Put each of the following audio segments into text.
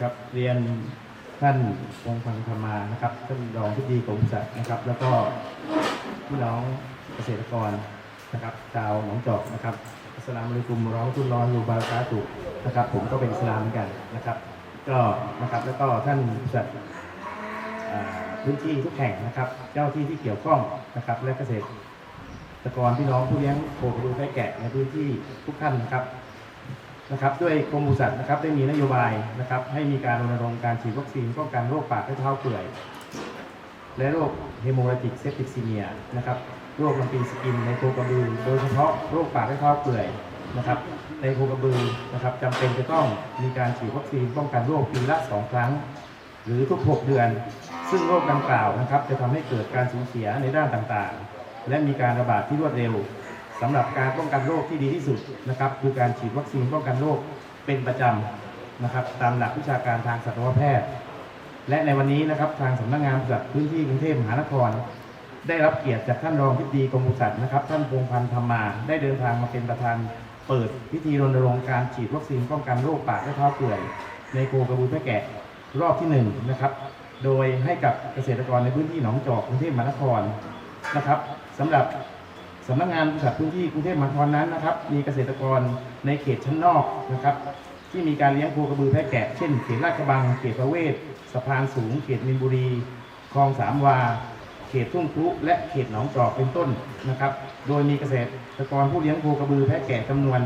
ครับเรียนท่านวงศ์พังธรรมานะครับท่านรองที่ดีกรมสัตว์นะครับ แล้วก็พี่น้องเกษตรกรนะครับชาวหนองจอกนะครับอัสลามุอะลัยกุมราะห์มะตุลลอฮิวะบารากาตุนะครับ ผมก็เป็นอิสลามเหมือนกันนะครับ ก็นะครับแล้วก็ท่านสัตว์พื้นที่ทุกแห่งนะครับ เจ้าที่ที่เกี่ยวข้องนะครับ และเกษตรกรพี่น้องผู้เลี้ยงโคกระดูแพะแกะในพื้นที่ทุกท่านนะครับ นะครับด้วยกรมปศุสัตว์นะครับได้มีนโยบายนะครับให้มีการรณรงค์การฉีดวัคซีนป้องกันโรคปากและเท้าเปื่อย และโรคเฮโมราจิกเซปติกซีเนียนะครับโรคลำปีสกินในโคกระบือ โดยเฉพาะโรคปากและเท้าเปื่อยนะครับในโคกระบือนะครับจำเป็นจะต้องมีการฉีดวัคซีนป้องกันโรคปีละสองครั้ง หรือทุก 6 เดือน ซึ่งโรคดังกล่าวนะครับจะทำให้เกิดการสูญเสียในด้านต่างๆ และมีการระบาดที่รวดเร็ว สำหรับการป้องกันโรคที่ดีที่สุดนะครับคือการฉีดวัคซีนป้องกันโรคเป็นประจำนะครับ ตามหลักวิชาการทางสัตวแพทย์ และในวันนี้นะครับทางสำนักงานปศุสัตพื้นที่กรุงเทพมหานคร ได้รับเกียรติจากท่านรองทิบดีกรมปศุสัตนะครับ ท่านพงพันธ์ธรรมา ได้เดินทางมาเป็นประธานเปิดพิธีรณรงค์การฉีดวัคซีนป้องกันโรคปากและเท้าเปื่อย ในโคกระบือแพะแกะรอบที่หนึ่งนะครับ โดยให้กับเกษตรกรในพื้นที่หนองจอกกรุงเทพมหานครนะครับสำหรับ สำนักงานบริษัทพื้นที่กรุงเทพมหานครนั้นนะครับ มีเกษตรกรในเขตชั้นนอกนะครับ ที่มีการเลี้ยงโคกระบือแพะแกะ เช่นเขตลาดกระบัง เขตประเวศสะพานสูง เขตมินบุรีคลองสามวา เขตทุ่งครุและเขตหนองจอกเป็นต้นนะครับ โดยมีเกษตรกรผู้เลี้ยงโคกระบือแพะแกะจำนวน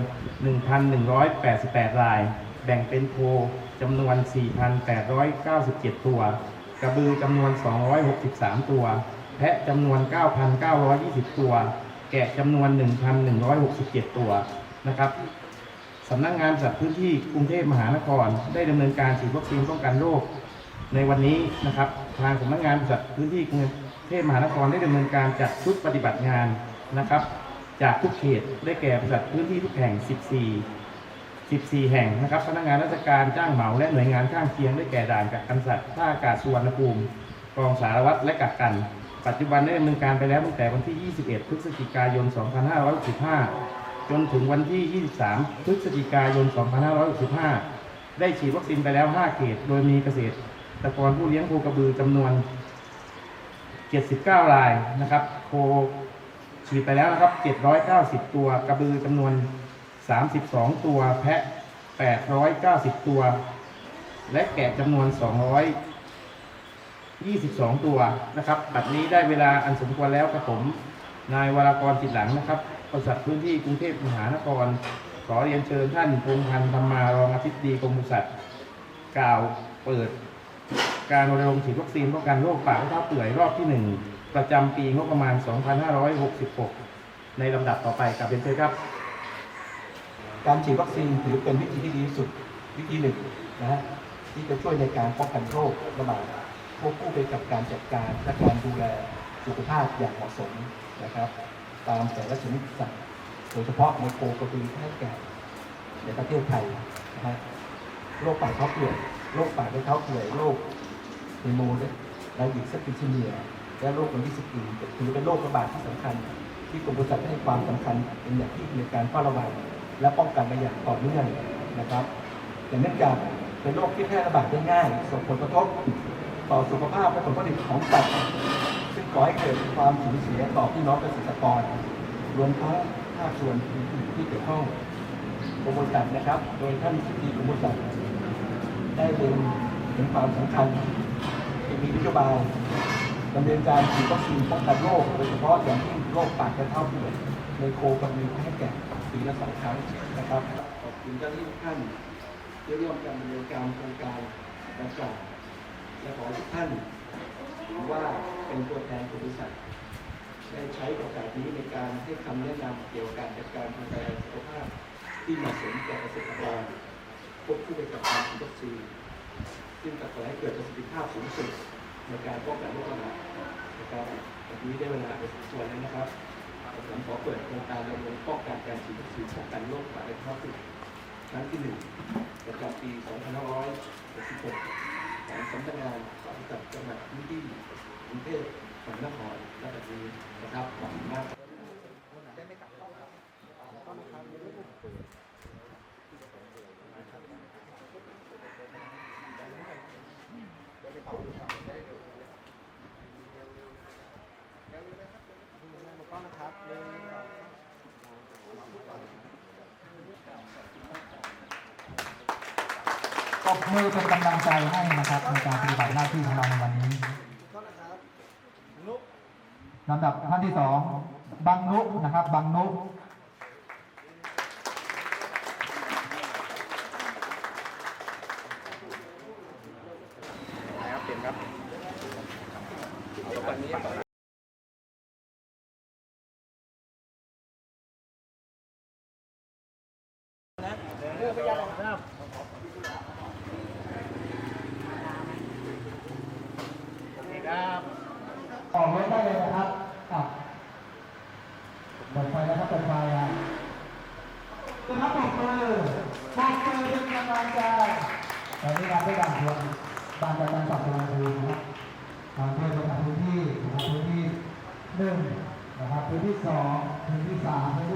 1,188 ราย แบ่งเป็นโคจำนวน 4,897 ตัว กระบือจำนวน 263 ตัว แพะจำนวน 9,920 ตัว แกะจำนวน 1,167 ตัวนะครับสำนักงานจัดพื้นที่กรุงเทพมหานคร ได้ดำเนินการฉีดวัคซีนป้องกันโรคในวันนี้นะครับ ทางสำนักงานจัดพื้นที่กรุงเทพมหานครได้ดำเนินการจัดชุดปฏิบัติงานนะครับ จากทุกเขตได้แก่บริษัทพื้นที่ทุกแห่ง 14 14 แห่งนะครับพนักงานราชการจ้างเหมาและหน่วยงานข้างเคียงได้แก่ด่านกักกันสัตว์ท่าอากาศสุวรรณภูมิกองสารวัตรและกักกัน ปัจจุบันได้ดำเนินการไปแล้วตั้งแต่วันที่ 21 พฤศจิกายน 2565 จนถึงวันที่ 23 พฤศจิกายน 2565 ได้ฉีดวัคซีนไปแล้ว 5 เขต โดยมีเกษตรกรผู้เลี้ยงโคกระบือจำนวน 79 รายนะครับ โคฉีดไปแล้วนะครับ 790 ตัว กระบือจำนวน 32 ตัว แพะ 890 ตัว และแกะจำนวน 200 22 ตัวนะครับบัดนี้ได้เวลาอันสมควรแล้วกับผม นายวรากรจิตหลังนะครับบริษัทพื้นที่กรุงเทพมหานคร ขอเรียนเชิญท่านพงพันธ์ธรรมารองอธิบดีกรมปศุสัตว์กล่าวเปิด การรณรงค์ฉีดวัคซีนป้องกันโรคปากและเท้าเปื่อยรอบที่ 1 ประจำปีงบประมาณ 2566 ในลำดับต่อไปกับเป็นเชิญครับ การฉีดวัคซีนถือเป็นวิธีที่ดีที่สุดวิธีหนึ่งนะฮะที่จะช่วยในการป้องกันโรคระบาด ควบคู่ไปกับการจัดการและการดูแลสุขภาพอย่างเหมาะสมนะครับ ตามแต่ละชนิดสัตว์โดยเฉพาะในโคกระบือแพะแกะในประเทศไทยนะฮะโรคปากเท้าเปื่อยโรคปากเท้าเปื่อยโรคเฮโมไลบิกเซปติชิเนีย และโรคลำพิสกินถือเป็นโรคระบาดที่สำคัญ ที่กรมปศุสัตว์ให้ความสำคัญเป็นอย่างที่ในการเฝ้าระวังและป้องกันมาอย่างต่อเนื่องนะครับแต่เนื่องจากเป็นโรคที่แพร่ระบาดได้ง่ายส่งผลกระทบ ต่อสุขภาพและผลผลิตของสัตว์ซึ่งก่อให้เกิดความสูญเสียต่อพี่น้องเกษตรกร รวมทั้งภาคส่วนอื่นๆที่เกี่ยวข้องกรมสัตว์นะครับ โดยท่านทิบดีกรมสัตว์ได้เล็งเห็นความสำคัญที่มีนโยบายดำเนินการฉีดวัคซีนป้องกันโรคโดยเฉพาะอย่างยิ่งโรคปากและเท้าเปื่อยในโคกระบือให้แก่ปีละสองครั้งนะครับขอบคุณเจ้าหน้าที่ทุกท่านที่ร่วมกันดำเนินการโครงการดังกล่าว และขอให้ทุกท่านถือว่าเป็นตัวแทนบริษัทได้ใช้โอกาสนี้ในการให้คำแนะนำเกี่ยวกับการจัดการดูแลสุขภาพที่เหมาะสมแก่เกษตรกรควบคู่ไปกับการฉีดวัคซีนซึ่งจะขอให้เกิดประสิทธิภาพสูงสุดในการป้องกันโรคระบาดนะครับวันนี้ได้เวลาเป็นส่วนแล้วนะครับผมขอเปิดโครงการรณรงค์ป้องกันการฉีดวัคซีนป้องกันโรคระบาดในท้องถิ่นครั้งที่หนึ่งประจำปี 2566 ของสำนักงานสาธารณสุจังหวัดพื้นที่กรุงเทพมหานครและปัจจุบันนะครับขอบคุณมากได้ บมือเป็นกำลังใจให้นะครับในการปฏิบัติหน้าที่ของเราในวันนี้ลำดับท่านที่สองบังนุนะครับบังนุ ออกรถได้เลยนะครับอะเปิดไฟแล้วครับเปิดไฟอะนะครับปรบมือปรบมือเป็นกำลังใจตอนนี้เราได้ด่านทวนด่านจากการปรับตัวภูมินะครับด่านทวนจากพื้นที่นะครับพื้นที่หนึ่งนะครับพื้นที่สองพื้นที่สามพื้น